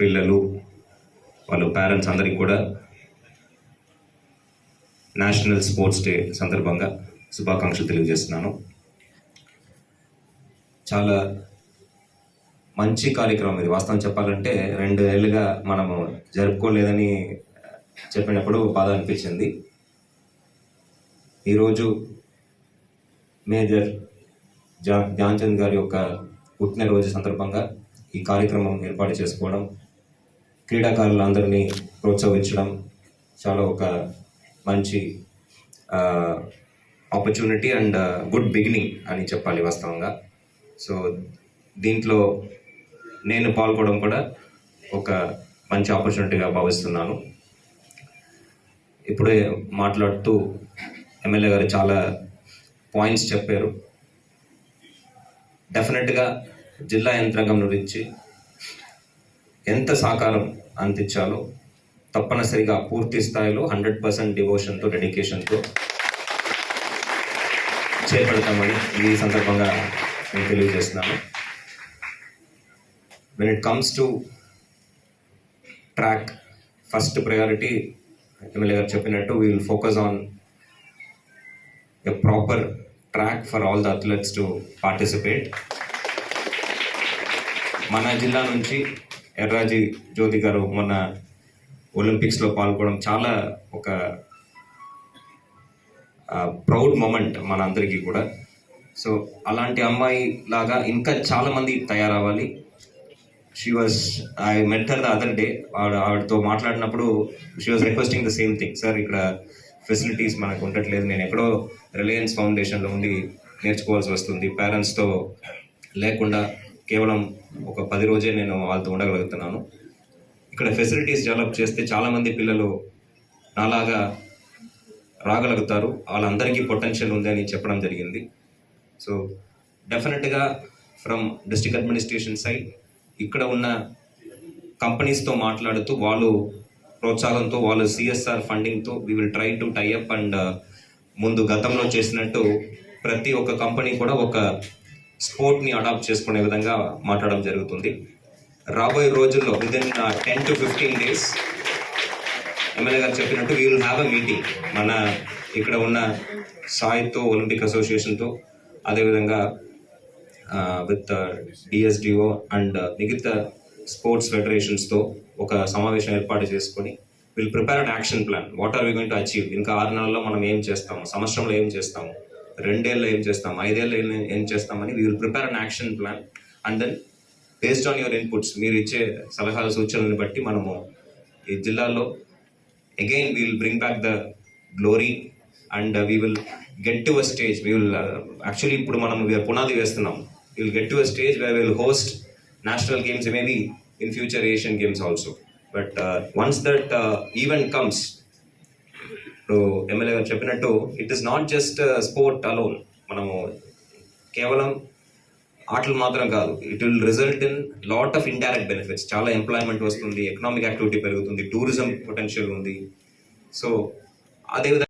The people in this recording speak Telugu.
పిల్లలు వాళ్ళ పేరెంట్స్ అందరికీ కూడా నేషనల్ స్పోర్ట్స్ డే సందర్భంగా శుభాకాంక్షలు తెలియజేస్తున్నాను. చాలా మంచి కార్యక్రమం ఇది. వాస్తవం చెప్పాలంటే రెండు ఏళ్ళుగా మనము జరుపుకోలేదని చెప్పినప్పుడు బాధ అనిపించింది. ఈరోజు మేజర్ జా ధ్యాన్ చంద్ గారి యొక్క పుట్టినరోజు సందర్భంగా ఈ కార్యక్రమం ఏర్పాటు చేసుకోవడం క్రీడాకారులందరినీ ప్రోత్సహించడం చాలా ఒక మంచి ఆపర్చునిటీ అండ్ గుడ్ బిగినింగ్ అని చెప్పాలి వాస్తవంగా. సో దీంట్లో నేను పాల్గొనడం కూడా ఒక మంచి ఆపర్చునిటీగా భావిస్తున్నాను. ఇప్పుడే మాట్లాడుతూ ఎమ్మెల్యే గారు చాలా పాయింట్స్ చెప్పారు. డెఫినెట్గా జిల్లా యంత్రాంగం గురించి ఎంత సహకారం అందించాలో తప్పనిసరిగా పూర్తి స్థాయిలో హండ్రెడ్ పర్సెంట్ డివోషన్తో డెడికేషన్తో చేపడతామని ఈ సందర్భంగా నేను తెలియజేస్తున్నాను. When it comes to track first priority MLA గారు చెప్పినట్టు we will focus on a proper track for all the athletes to participate మన జిల్లా నుంచి ఎర్రాజీ జ్యోతి గారు మొన్న ఒలింపిక్స్లో పాల్గొనడం చాలా ఒక ప్రౌడ్ మూమెంట్ మన అందరికీ కూడా. సో అలాంటి అమ్మాయి లాగా ఇంకా చాలా మంది తయారవ్వాలి. She was I met her the other day ఆవిడ ఆవిడతో మాట్లాడినప్పుడు she was requesting the same thing sir ఇక్కడ ఫెసిలిటీస్ మనకు ఉండట్లేదు. నేను ఎక్కడో రిలయన్స్ ఫౌండేషన్లో ఉండి నేర్చుకోవాల్సి వస్తుంది. పేరెంట్స్తో లేకుండా కేవలం ఒక పది రోజే నేను వాళ్ళతో ఉండగలుగుతున్నాను. ఇక్కడ ఫెసిలిటీస్ డెవలప్ చేస్తే చాలామంది పిల్లలు నాలాగా రాగలుగుతారు. వాళ్ళందరికీ పొటెన్షియల్ ఉంది అని చెప్పడం జరిగింది. సో డెఫినెట్గా ఫ్రమ్ డిస్ట్రిక్ట్ అడ్మినిస్ట్రేషన్ సైడ్ ఇక్కడ ఉన్న కంపెనీస్తో మాట్లాడుతూ వాళ్ళు ప్రోత్సాహంతో వాళ్ళు CSR ఫండింగ్తో we will try to tie up and ముందు గతంలో చేసినట్టు ప్రతి ఒక్క కంపెనీ కూడా ఒక స్పోర్ట్ని అడాప్ట్ చేసుకునే విధంగా మాట్లాడడం జరుగుతుంది. రాబోయే రోజుల్లో within ten to fifteen days MLA గారు చెప్పినట్టు we will have a meeting మన ఇక్కడ ఉన్న సాయితో ఒలింపిక్ అసోసియేషన్తో అదేవిధంగా విత్ డిఎస్డిఓ అండ్ మిగతా స్పోర్ట్స్ ఫెడరేషన్స్తో ఒక సమావేశం ఏర్పాటు చేసుకొని will prepare and action plan what are we going to achieve ఇంకా ఆరు నెలల్లో మనం ఏం చేస్తాము? సంవత్సరంలో ఏం చేస్తాము? రెండేళ్ళు ఏం చేస్తాం? ఐదేళ్ళు ఏం- చేస్తామని we will prepare an action plan. And then based on your inputs మీరు ఇచ్చే సలహాలు సూచనలను బట్టి మనము ఈ జిల్లాలో again we will bring back the glory and we will get to a stage. We will actually ఇప్పుడు మనం we పునాది వేస్తున్నాం. We will get to a stage we will host national games maybe in future Asian games also. But once that uh, event comes ఇప్పుడు ఎమ్మెల్యే గారు చెప్పినట్టు it is not just sport alone మనము కేవలం ఆటలు మాత్రం కాదు. It will result in lot of indirect benefits చాలా ఎంప్లాయ్మెంట్ వస్తుంది ఎకనామిక్ యాక్టివిటీ పెరుగుతుంది టూరిజం పొటెన్షియల్ ఉంది. సో అదేవిధంగా